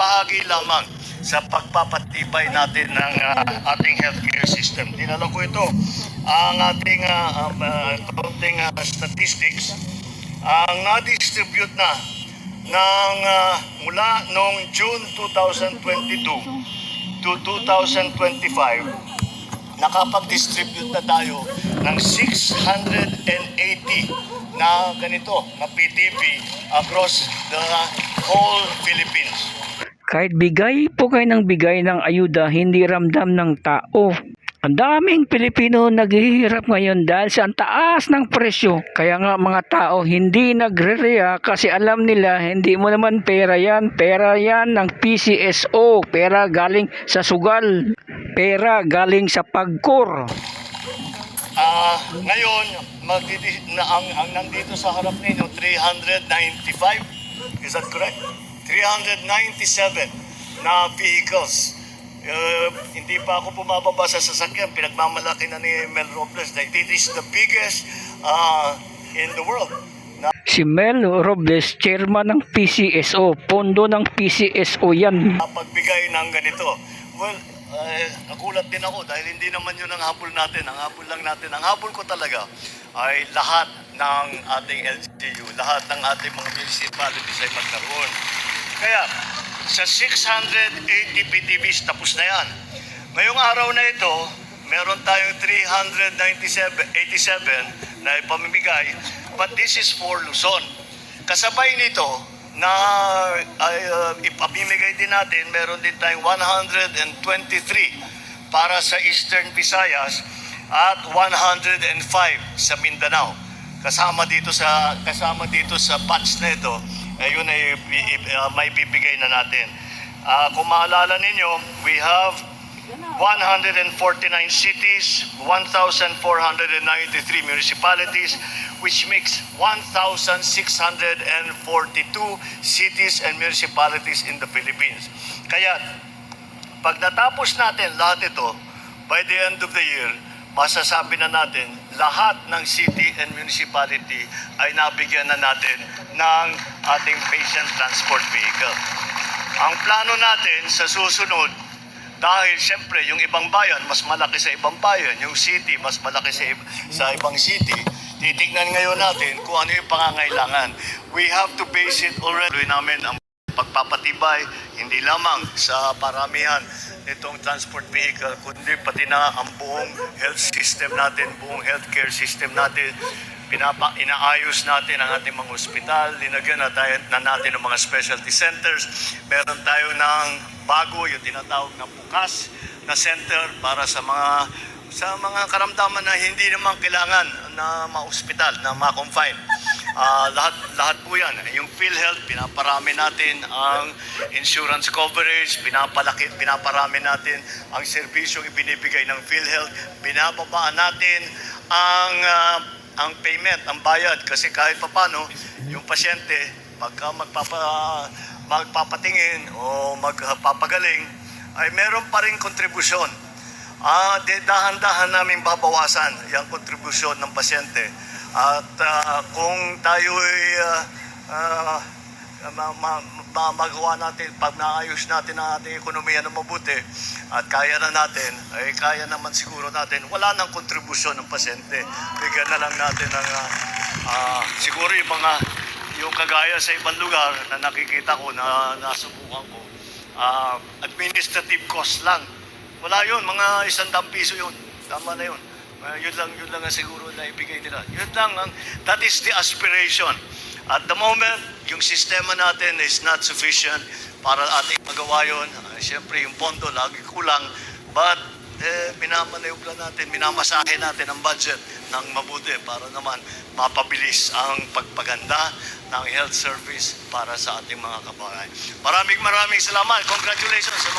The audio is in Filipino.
bahagi lamang sa pagpapatibay natin ng ah, ating healthcare system. Dinala ko ito ang ating uh, counting ah, statistics ang na-distribute na ng ah, mula noong June 2022 to 2025 nakapag-distribute na tayo ng 680 na ganito, na PTV across the whole Philippines. Kahit bigay po kayo ng bigay ng ayuda, hindi ramdam ng tao. Ang daming Pilipino naghihirap ngayon dahil sa ang taas ng presyo. Kaya nga mga tao hindi nagre-react kasi alam nila hindi mo naman pera yan. Pera yan ng PCSO. Pera galing sa sugal. Pera galing sa pagkur. Ah, ngayon, magdidi- na, ang, ang nandito sa harap ninyo, 395. Is that correct? 397 na vehicles. Uh, hindi pa ako bumababa sa sasakyan. Pinagmamalaki na ni Mel Robles na it is the biggest uh, in the world. Na Si Mel Robles, chairman ng PCSO. Pondo ng PCSO yan. pagbigay ng ganito. Well, uh, nagulat din ako dahil hindi naman yun ang habol natin. Ang habol lang natin, ang habol ko talaga ay lahat ng ating LGU, lahat ng ating mga municipalities ay magkaroon. Kaya, sa 680 PTVs, tapos na yan. Ngayong araw na ito, meron tayong 397, 87 na ipamimigay, but this is for Luzon. Kasabay nito, na uh, ipamimigay din natin, meron din tayong 123 para sa Eastern Visayas at 105 sa Mindanao. Kasama dito sa kasama dito sa batch na ito, ayun ay uh, may bibigay na natin. Ah, kung maalala ninyo, we have 149 cities, 1,493 municipalities, which makes 1,642 cities and municipalities in the Philippines. Kaya, pag natapos natin lahat ito, by the end of the year, masasabi na natin, lahat ng city and municipality ay nabigyan na natin ng ating patient transport vehicle. Ang plano natin sa susunod, dahil siyempre yung ibang bayan mas malaki sa ibang bayan, yung city mas malaki sa, sa ibang city, titignan ngayon natin kung ano yung pangangailangan. We have to base it already namin ang pagpapatibay hindi lamang sa paramihan nitong transport vehicle kundi pati na ang buong health system natin, buong healthcare system natin. Pinapa, inaayos natin ang ating mga ospital, linagyan na, tayo, na natin ng mga specialty centers. Meron tayo ng bago, yung tinatawag na bukas na center para sa mga sa mga karamdaman na hindi naman kailangan na ma-hospital, na ma-confine. Ah, lahat lahat po 'yan. Yung PhilHealth pinaparami natin ang insurance coverage, pinapalaki pinaparami natin ang serbisyong ibinibigay ng PhilHealth, binababaan natin ang ah, ang payment, ang bayad kasi kahit papano yung pasyente pagka magpapa magpapatingin o magpapagaling ay meron pa rin kontribusyon. Ah, de dahan-dahan namin babawasan yung kontribusyon ng pasyente. At ah, kung tayo ay ah, ah, ma- ma- ma- magawa natin, pag naayos natin ang ating ekonomiya ng mabuti at kaya na natin, ay kaya naman siguro natin, wala nang kontribusyon ng pasyente. Bigyan na lang natin ng ah, ah, siguro yung mga yung kagaya sa ibang lugar na nakikita ko na nasubukan ko, ah, administrative cost lang. Wala yun, mga isang piso yun. Tama na yun. Ah, yun lang, yun lang ang siguro na ibigay nila. Yun lang, ang, that is the aspiration. At the moment, yung sistema natin is not sufficient para ating magawa yun. Ah, Siyempre, yung pondo lagi kulang. But, eh, minamanayubla natin, minamasahe natin ang budget ng mabuti para naman mapabilis ang pagpaganda ng health service para sa ating mga kababayan. Maraming maraming salamat. Congratulations sa mga